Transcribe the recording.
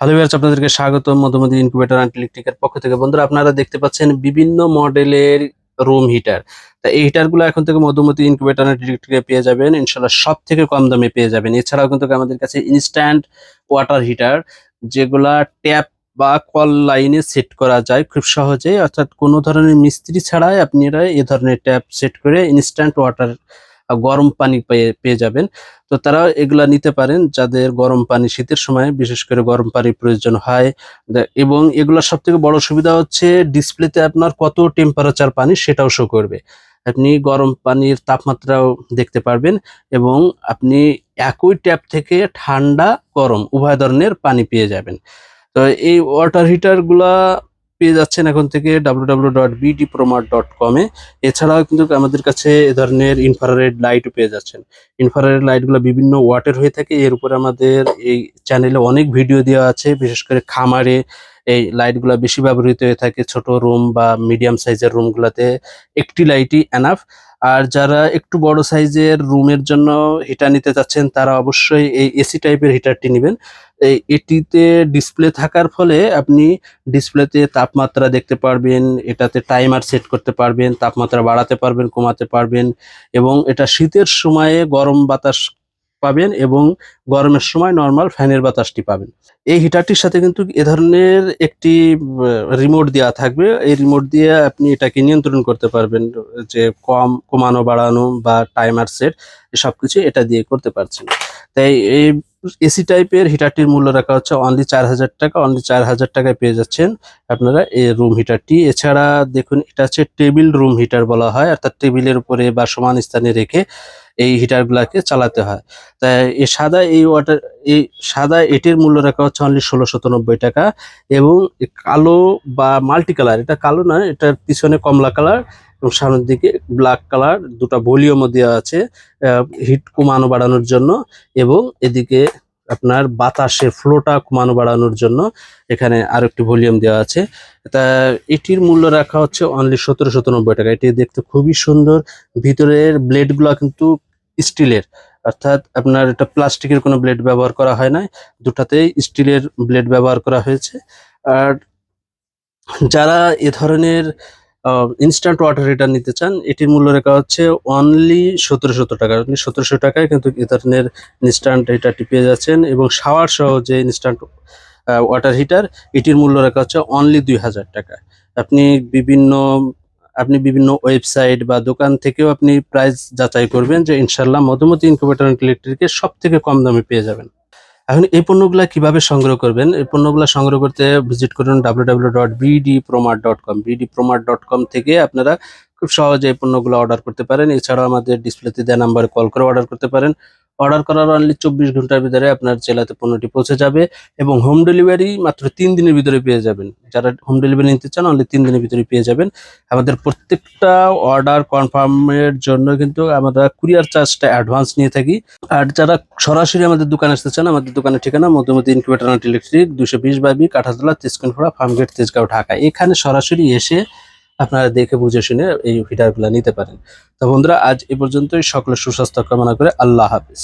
Hello viewers আপনাদেরকে স্বাগত Madhumati incubator and ইলেকট্রিকের পক্ষ থেকে। বন্ধুরা, আপনারা দেখতে পাচ্ছেন বিভিন্ন মডেলের রুম হিটার তা এই হিটারগুলো এখন থেকে মধুমতি ইনকিউবেটর অ্যান্ড ইলেকট্রিকে পেয়ে যাবেন। ইনশাল্লাহ সব থেকে কম দামে পেয়ে যাবেন। এছাড়াও কিন্তু আমাদের কাছে ইনস্ট্যান্ট ওয়াটার হিটার যেগুলা ট্যাপ বা কল লাইনে সেট করা যায় খুব সহজেই। অর্থাৎ কোনো ধরনের মিস্ত্রি ছাড়াই আপনারা এ ধরনের ট্যাপ সেট করে ইনস্ট্যান্ট ওয়াটার গরম পানি পেয়ে পেয়ে যাবেন। তো তারা এগুলা নিতে পারেন যাদের গরম পানি শীতের সময়, বিশেষ করে গরম পানির প্রয়োজন হয়। এবং এগুলোর সব থেকে বড় সুবিধা হচ্ছে ডিসপ্লেতে আপনার কত টেম্পারেচার পানি সেটাও শো করবে। আপনি গরম পানির তাপমাত্রাও দেখতে পারবেন এবং আপনি একই ট্যাপ থেকে ঠান্ডা গরম উভয় ধরনের পানি পেয়ে যাবেন। তো এই ওয়াটার হিটারগুলা পেয়ে যাচ্ছেন এখন থেকে ডাব্লু ডট ডট এছাড়াও কিন্তু আমাদের কাছে এ ধরনের ইনফ্রারেড লাইটও পেয়ে যাচ্ছেন। ইনফ্রারেড লাইটগুলো বিভিন্ন ওয়াটের হয়ে থাকে। এর উপরে আমাদের এই চ্যানেলে অনেক ভিডিও দেওয়া আছে। বিশেষ করে খামারে এই লাইটগুলো বেশি ব্যবহৃত হয়ে থাকে ছোট রুম বা মিডিয়াম সাইজের রুমগুলোতে একটি লাইটই এনাফ আর যারা একটু বড় সাইজের রুমের জন্য হিটার নিতে চাচ্ছেন, তারা অবশ্যই এই এসি টাইপের হিটারটি নেবেন। এই এটিতে ডিসপ্লে থাকার ফলে আপনি ডিসপ্লেতে তাপমাত্রা দেখতে পারবেন, এটাতে টাইমার সেট করতে পারবেন, তাপমাত্রা বাড়াতে পারবেন, কমাতে পারবেন এবং এটা শীতের সময়ে গরম বাতাস পাবেন এবং গরমের সময় নর্মাল ফ্যানের বাতাসটি পাবেন। এই হিটারটির সাথে কিন্তু এ ধরনের একটি রিমোট দেওয়া থাকবে। এই রিমোট দিয়ে আপনি এটাকে নিয়ন্ত্রণ করতে পারবেন, যে কম কমানো, বাড়ানো বা টাইমার সেট সব কিছু এটা দিয়ে করতে পারছেন। তাই এই এসি টাইপের হিটারটির মূল্য রাখা হচ্ছে অনলি চার হাজার টাকা অনলি চার হাজার টাকায় পেয়ে যাচ্ছেন আপনারা এই রুম হিটারটি এছাড়া দেখুন, এটা হচ্ছে টেবিল রুম হিটার বলা হয়, অর্থাৎ টেবিলের উপরে বা সমান স্থানে রেখে এই হিটারগুলাকে চালাতে হয়। তাই এই সাদা এই ওয়াটার এই সাদা এটির মূল্য রাখা হচ্ছে অনলি ষোলোশো নব্বই টাকা এবং কালো বা মাল্টি কালার এটা কালো না এটার পিছনে কমলা কালার এবং সামনের দিকে ব্ল্যাক কালার দুটো ভলিউমও দেওয়া আছে হিট কমানো বাড়ানোর জন্য এবং এদিকে আপনার বাতাসের ফ্লোটা কমানো বাড়ানোর জন্য এখানে আরও একটি ভলিউম দেওয়া আছে। তা এটির মূল্য রাখা হচ্ছে অনলি সতেরো নব্বই টাকা। এটি দেখতে খুবই সুন্দর। ভিতরের ব্লেডগুলো কিন্তু স্টিলের। অর্থাৎ আপনার এটা প্লাস্টিকের কোনো ব্লেড ব্যবহার করা হয় না দুটাতেই স্টিলের ব্লেড ব্যবহার করা হয়েছে। আর যারা এ ধরনের ইনস্ট্যান্ট ওয়াটার হিটার নিতে চান, এটির মূল্য রেখা হচ্ছে অনলি সতেরোশো টাকা। আপনি সতেরোশো টাকায় কিন্তু এ ধরনের ইনস্ট্যান্ট হিটারটি পেয়ে যাচ্ছেন এবং শাওয়ার সহ যে ইনস্ট্যান্ট ওয়াটার হিটার এটির মূল্য রেখা হচ্ছে অনলি দুই হাজার টাকা। আপনি বিভিন্ন আপনি বিভিন্ন ওয়েবসাইট বা দোকান থেকেও আপনি প্রাইস যাচাই করবেন যে ইনশাল্লাহ মধুমতি ইনকিউবেটর ইলেকট্রিকের সব থেকে কম দামে পেয়ে যাবেন। এখন এই পণ্যগুলো কীভাবে সংগ্রহ করবেন? এই পণ্যগুলো সংগ্রহ করতে ভিজিট করুন W dot dot com dot com থেকে আপনারা খুব সহজে এই পণ্যগুলো অর্ডার করতে পারেন। এছাড়াও আমাদের ডিসপ্লেতে দেওয়া নাম্বারে কল করে অর্ডার করতে পারেন। অর্ডার করার অনলি চব্বিশ ঘণ্টার ভিতরে আপনার জেলাতে পণ্যটি পৌঁছে যাবে এবং হোম ডেলিভারি মাত্র তিন দিনের ভিতরে পেয়ে যাবেন। যারা হোম ডেলিভারি নিতে চান অনলি তিন দিনের ভিতরে পেয়ে যাবেন। আমাদের প্রত্যেকটা অর্ডার কনফার্মের জন্য কিন্তু আমরা কুরিয়ার চার্জটা অ্যাডভান্স নিয়ে থাকি। আর যারা সরাসরি আমাদের দোকানে আসতে চান, আমাদের দোকানের ঠিকানা মধ্যমতি ইনকিউবেটর ইলেকট্রিক দুশো বিশ বাই কাঠাতলা তেজকনফোড়া ফার্মগেট, তেজগাঁও, ঢাকা। এখানে সরাসরি এসে আপনারা দেখে বুঝে শুনে এই হিটারগুলো নিতে পারেন। তো বন্ধুরা, আজ এ পর্যন্তই। সকলের সুস্বাস্থ্য কামনা করে আল্লাহ হাফিজ।